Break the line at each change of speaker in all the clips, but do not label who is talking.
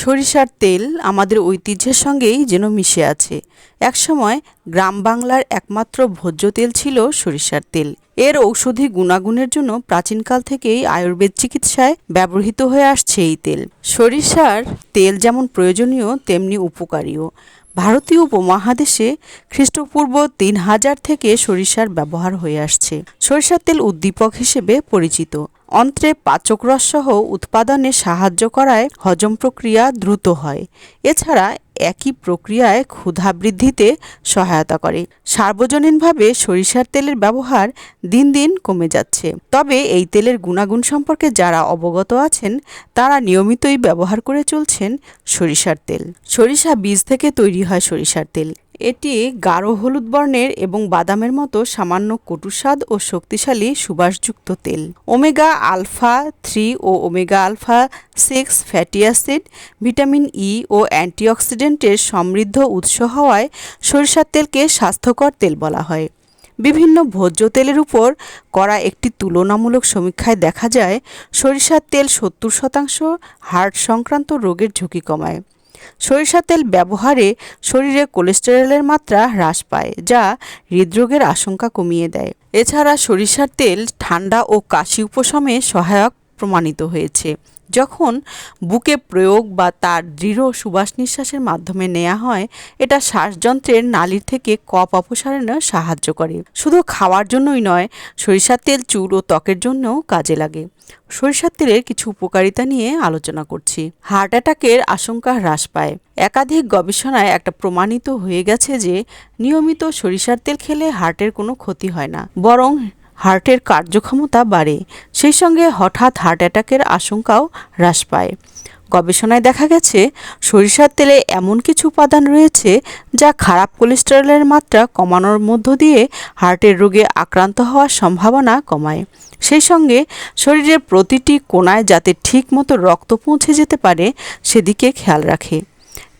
সরিষার তেল আমাদের ঐতিহ্যের সঙ্গেই যেন মিশে আছে। একসময় গ্রাম বাংলার একমাত্র ভোজ্য তেল ছিল সরিষার তেল। এর ঔষধি গুণাগুণের জন্য প্রাচীনকাল থেকেই আয়ুর্বেদ চিকিৎসায় ব্যবহৃত হয়ে আসছে এই তেল। সরিষার তেল যেমন প্রয়োজনীয়, তেমনি উপকারীও। ভারতীয় উপমহাদেশে খ্রিস্টপূর্ব তিন হাজার থেকে সরিষার ব্যবহার হয়ে আসছে। সরিষার তেল উদ্দীপক হিসেবে পরিচিত। অন্ত্রে পাচকরস সহ উৎপাদনে সাহায্য করায় হজম প্রক্রিয়া দ্রুত হয়। এছাড়া একই প্রক্রিয়ায় ক্ষুধা বৃদ্ধিতে সহায়তা করে। সার্বজনীনভাবে সরিষার তেলের ব্যবহার দিন দিন কমে যাচ্ছে। তবে এই তেলের গুণাগুণ সম্পর্কে যারা অবগত আছেন, তারা নিয়মিতই ব্যবহার করে চলছেন সরিষার তেল। সরিষা বীজ থেকে তৈরি হয় সরিষার তেল। এটি গাঢ় হলুদ বর্ণের এবং বাদামের মতো সামান্য কটুস্বাদ ও শক্তিশালী সুবাসযুক্ত তেল। ওমেগা আলফা থ্রি ও omega alpha six fatty acid, vitamin E ও অ্যান্টিঅক্সিডেন্টের সমৃদ্ধ উৎস হওয়ায় সরিষার তেলকে স্বাস্থ্যকর তেল বলা হয়। বিভিন্ন ভোজ্য তেলের উপর করা একটি তুলনামূলক সমীক্ষায় দেখা যায়, সরিষার তেল সত্তর শতাংশ হার্ট সংক্রান্ত রোগের ঝুঁকি কমায়। সরিষার তেল ব্যবহারে শরীরে কোলেস্টেরলের মাত্রা হ্রাস পায়, যা হৃদরোগের আশঙ্কা কমিয়ে দেয়। এছাড়া সরিষার তেল ঠান্ডা ও কাশি উপশমে সহায়ক প্রমাণিত হয়েছে। যখন বুকে প্রয়োগ বা তার দৃঢ় সুবাস নিঃশ্বাসের মাধ্যমে নেওয়া হয়, এটা শ্বাসযন্ত্রের নালীর থেকে কপ অপসারণে সাহায্য করে। শুধু খাওয়ার জন্যই নয়, সরিষার তেল চুল ও ত্বকের জন্যও কাজে লাগে। সরিষার তেলের কিছু উপকারিতা নিয়ে আলোচনা করছি। হার্ট অ্যাটাকের আশঙ্কা হ্রাস পায়। একাধিক গবেষণায় একটা প্রমাণিত হয়ে গেছে যে, নিয়মিত সরিষার তেল খেলে হার্টের কোনো ক্ষতি হয় না। বরং হার্টের কার্যক্ষমতা বাড়ে। সেই সঙ্গে হঠাৎ হার্ট অ্যাটাকের আশঙ্কাও হ্রাস পায়। গবেষণায় দেখা গেছে, সরিষার তেলে এমন কিছু উপাদান রয়েছে যা খারাপ কোলেস্টেরলের মাত্রা কমানোর মধ্য দিয়ে হার্টের রোগে আক্রান্ত হওয়ার সম্ভাবনা কমায়। সেই সঙ্গে শরীরের প্রতিটি কোনায় যাতে ঠিক মতো রক্ত পৌঁছে যেতে পারে, সেদিকে খেয়াল রাখে।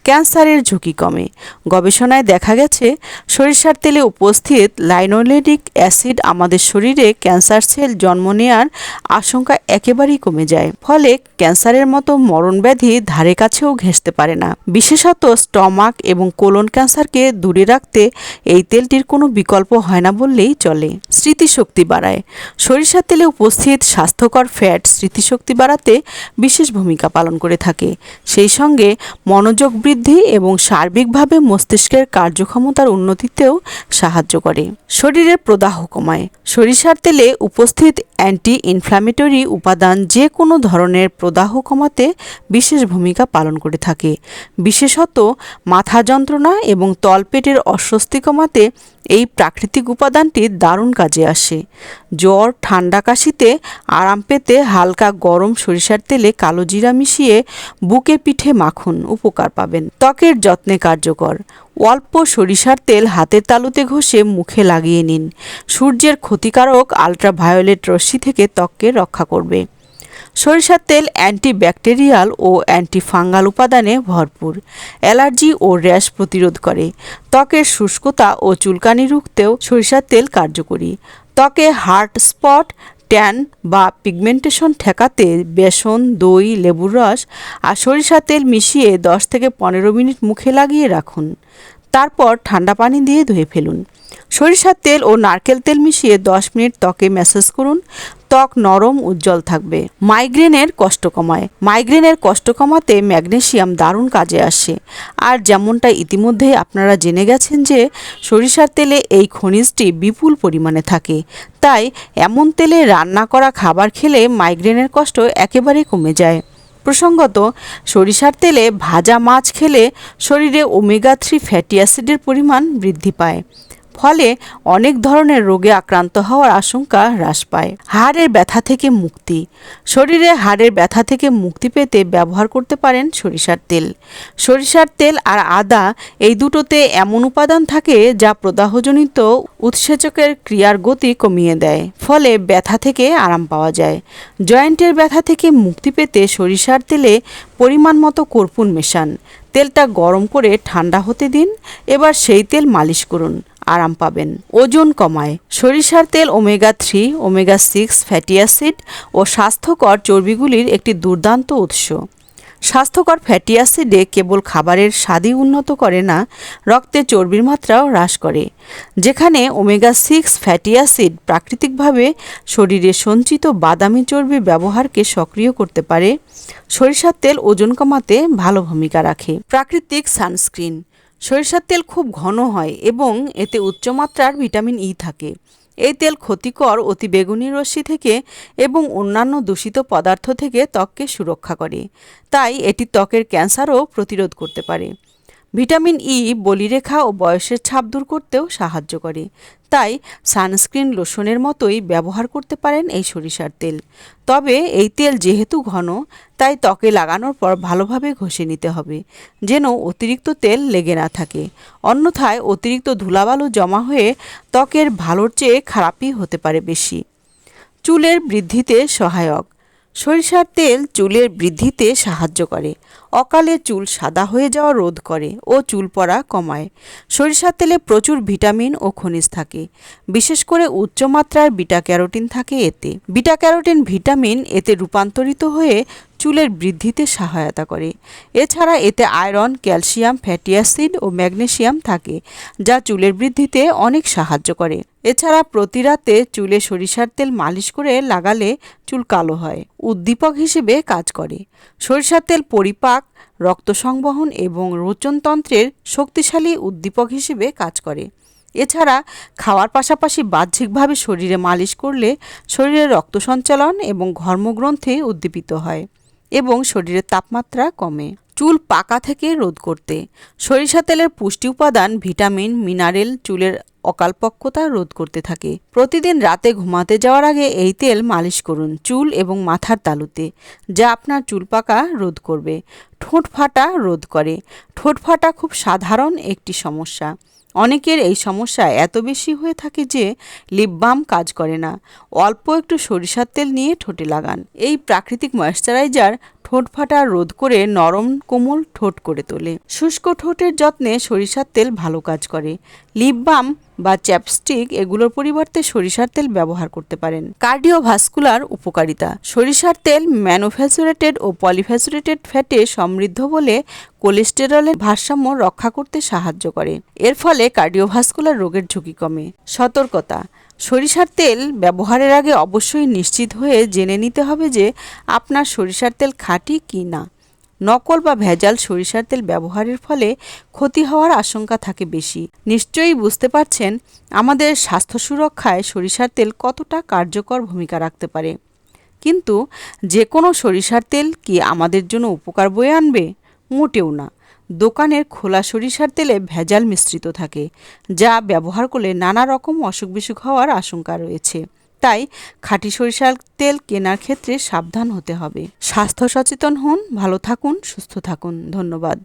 ক্যান্সারের ঝুঁকি কমে। গবেষণায় দেখা গেছে, সরিষার তেলে উপস্থিত লাইনোলেডিক অ্যাসিড আমাদের শরীরে ক্যান্সার সেল জন্ম নেওয়ার আশঙ্কা একেবারেই কমে যায়। ফলে ক্যান্সারের মতো মরণ ব্যাধি ধারে কাছেও ঘেঁষতে পারে না। বিশেষত স্টমাক এবং কোলন ক্যান্সারকে দূরে রাখতে এই তেলটির কোনো বিকল্প হয় না বললেই চলে। স্মৃতিশক্তি বাড়ায়। সরিষার তেলে উপস্থিত স্বাস্থ্যকর ফ্যাট স্মৃতিশক্তি বাড়াতে বিশেষ ভূমিকা পালন করে থাকে। সেই সঙ্গে মনোযোগ বৃদ্ধি এবং সার্বিকভাবে মস্তিষ্কের কার্যক্ষমতার উন্নতিতেও সাহায্য করে। শরীরের প্রদাহ কমায়। সরিষার তেলে উপস্থিত অ্যান্টি ইনফ্ল্যামেটরি উপাদান যে কোনো ধরনের প্রদাহ কমাতে বিশেষ ভূমিকা পালন করে থাকে। বিশেষত মাথা যন্ত্রণা এবং তলপেটের অস্বস্তি কমাতে এই প্রাকৃতিক উপাদানটি দারুণ কাজে আসে। জ্বর, ঠান্ডা কাশিতে আরাম পেতে হালকা গরম সরিষার তেলে কালো জিরা মিশিয়ে বুকে পিঠে মাখুন উপকার পাবেন। ত্বকের যত্নে কার্যকর। অল্প সরিষার তেল হাতের তালুতে ঘষে মুখে লাগিয়ে নিন। সূর্যের ক্ষতিকারক আলট্রাভায়োলেট রশ্মি থেকে ত্বককে রক্ষা করবে। সরিষার তেল অ্যান্টিব্যাকটেরিয়াল ও অ্যান্টিফাঙ্গাল উপাদানে ভরপুর। অ্যালার্জি ও র্যাশ প্রতিরোধ করে। ত্বকের শুষ্কতা ও চুলকানি রুখতেও সরিষার তেল কার্যকরী। ত্বকে হার্ট স্পট ট্যান বা পিগমেন্টেশন ঠেকাতে বেসন, দই, লেবুর রস আর সরিষা তেল মিশিয়ে দশ থেকে পনেরো মিনিট মুখে লাগিয়ে রাখুন। তারপর ঠান্ডা পানি দিয়ে ধুয়ে ফেলুন। সরিষার তেল ও নারকেল তেল মিশিয়ে দশ মিনিট ত্বকে ম্যাসাজ করুন। ত্বক নরম, উজ্জ্বল থাকবে। মাইগ্রেনের কষ্ট কমায়। মাইগ্রেনের কষ্ট কমাতে ম্যাগনেশিয়াম দারুণ কাজে আসে। আর যেমনটা ইতিমধ্যেই আপনারা জেনে গেছেন যে, সরিষার তেলে এই খনিজটি বিপুল পরিমাণে থাকে। তাই এমন তেলে রান্না করা খাবার খেলে মাইগ্রেনের কষ্ট একেবারে কমে যায়। প্রসঙ্গত, সরিষার তেলে ভাজা মাছ খেলে শরীরে ওমেগা থ্রি ফ্যাটি অ্যাসিডের পরিমাণ বৃদ্ধি পায়। ফলে অনেক ধরনের রোগে আক্রান্ত হওয়ার আশঙ্কা হ্রাস পায়। হাড়ের ব্যথা থেকে মুক্তি। শরীরে হাড়ের ব্যথা থেকে মুক্তি পেতে ব্যবহার করতে পারেন সরিষার তেল। সরিষার তেল আর আদা এই দুটোতে এমন উপাদান থাকে যা প্রদাহজনিত উৎসেচকের ক্রিয়ার গতি কমিয়ে দেয়, ফলে ব্যথা থেকে আরাম পাওয়া যায়। জয়েন্টের ব্যথা থেকে মুক্তি পেতে সরিষার তেলে পরিমাণ মতো কর্পূর মেশান। তেলটা গরম করে ঠান্ডা হতে দিন। এবার সেই তেল মালিশ করুন। আরাম পাবেন। ওজন কমায়। সরিষার তেল omega three, omega six, fatty acid ও স্বাস্থ্যকর চর্বিগুলির একটি দুর্দান্ত উৎস। স্বাস্থ্যকর ফ্যাটি অ্যাসিডে কেবল খাবারের স্বাদই উন্নত করে না, রক্তে চর্বির মাত্রাও হ্রাস করে। যেখানে ওমেগা সিক্স, ফ্যাটি অ্যাসিড প্রাকৃতিকভাবে শরীরে সঞ্চিত বাদামি চর্বি ব্যবহারকে সক্রিয় করতে পারে। সরিষার তেল ওজন কমাতে ভালো ভূমিকা রাখে। প্রাকৃতিক সানস্ক্রিন। সরিষার তেল খুব ঘন হয় এবং এতে উচ্চমাত্রার ভিটামিন ই থাকে। এই তেল ক্ষতিকর অতি বেগুনি রশ্মি থেকে এবং অন্যান্য দূষিত পদার্থ থেকে ত্বককে সুরক্ষা করে। তাই এটি ত্বকের ক্যান্সারও প্রতিরোধ করতে পারে। ভিটামিন ই বলিরেখা ও বয়সের ছাপ দূর করতেও সাহায্য করে। তাই সানস্ক্রিন লোশনের মতোই ব্যবহার করতে পারেন এই সরিষার তেল। তবে এই তেল যেহেতু ঘন, তাই ত্বকে লাগানোর পর ভালোভাবে ঘষে নিতে হবে, যেন অতিরিক্ত তেল লেগে না থাকে। অন্যথায় অতিরিক্ত ধুলাবালু জমা হয়ে ত্বকের ভালোর চেয়ে খারাপই হতে পারে বেশি। চুলের বৃদ্ধিতে সহায়ক। সরিষার তেল চুলের বৃদ্ধিতে সাহায্য করে। অকালে চুল সাদা হয়ে যাওয়া রোধ করে ও চুল পড়া কমায়। সরিষার তেলে প্রচুর ভিটামিন ও খনিজ থাকে। বিশেষ করে উচ্চমাত্রার বিটা ক্যারোটিন থাকে এতে। বিটা ক্যারোটিন ভিটামিন এতে রূপান্তরিত হয়ে চুলের বৃদ্ধিতে সহায়তা করে। এছাড়া এতে আয়রন, ক্যালসিয়াম, ফ্যাটি অ্যাসিড ও ম্যাগনেসিয়াম থাকে, যা চুলের বৃদ্ধিতে অনেক সাহায্য করে। এছাড়া প্রতি রাতে চুলে সরিষার তেল মালিশ করে লাগালে চুল কালো হয়, উদ্দীপক হিসেবে কাজ করে। সরিষার তেল পরিপাক, রক্ত সংবহন এবং রোচনতন্ত্রের শক্তিশালী উদ্দীপক হিসেবে কাজ করে। এছাড়া খাওয়ার পাশাপাশি বাহ্যিকভাবে শরীরে মালিশ করলে শরীরে রক্ত সঞ্চালন এবং ঘর্মগ্রন্থি উদ্দীপিত হয়। এবং শরীরের তাপমাত্রা কমে। চুল পাকা থেকে রোধ করতে। সরিষা তেলের পুষ্টি উপাদান, ভিটামিন, মিনারেল, চুলের অকালপক্কতা রোধ করতে থাকে। প্রতিদিন রাতে ঘুমাতে যাওয়ার আগে এই তেল মালিশ করুন চুল এবং মাথার তালুতে, যা আপনার চুল পাকা রোধ করবে। ঠোঁট ফাটা রোধ করে। ঠোঁট ফাটা খুব সাধারণ একটি সমস্যা। অনেকের এই সমস্যা এত বেশি হয়ে থাকে যে লিপ বাম কাজ করে না। অল্প একটু সরিষার তেল নিয়ে ঠোঁটে লাগান। এই প্রাকৃতিক ময়েশ্চারাইজার ঠোঁট ফাটা রোধ করে নরম কোমল ঠোঁট করে তোলে। শুষ্ক ঠোঁটের যত্নে সরিষার তেল ভালো কাজ করে। লিপ বাম বা চ্যাপস্টিক এগুলোর পরিবর্তে সরিষার তেল ব্যবহার করতে পারেন। কার্ডিওভাস্কুলার উপকারিতা। সরিষার তেল ম্যানুফ্যাচুরেটেড ও পলিফ্যাচুরেটেড ফ্যাটে সমৃদ্ধ বলে কোলেস্টেরলের ভারসাম্য রক্ষা করতে সাহায্য করে। এর ফলে কার্ডিওভাস্কুলার রোগের ঝুঁকি কমে। সতর্কতা। সরিষার তেল ব্যবহারের আগে অবশ্যই নিশ্চিত হয়ে জেনে নিতে হবে যে আপনার সরিষার তেল খাঁটি কি না। নকল বা ভেজাল সরিষার তেল ব্যবহারের ফলে ক্ষতি হওয়ার আশঙ্কা থাকে বেশি। নিশ্চয়ই বুঝতে পারছেন আমাদের স্বাস্থ্য সুরক্ষায় সরিষার তেল কতটা কার্যকর ভূমিকা রাখতে পারে। কিন্তু যে কোনো সরিষার তেল কি আমাদের জন্য উপকার বয়ে আনবে? মোটেও না। দোকানের খোলা সরিষার তেলে ভেজাল মিশ্রিত থাকে, যা ব্যবহার করলে নানা রকম অসুখ বিসুখ হওয়ার আশঙ্কা রয়েছে। তাই খাঁটি সরিষার তেল কেনার ক্ষেত্রে সাবধান হতে হবে। স্বাস্থ্য সচেতন হন, ভালো থাকুন, সুস্থ থাকুন। ধন্যবাদ।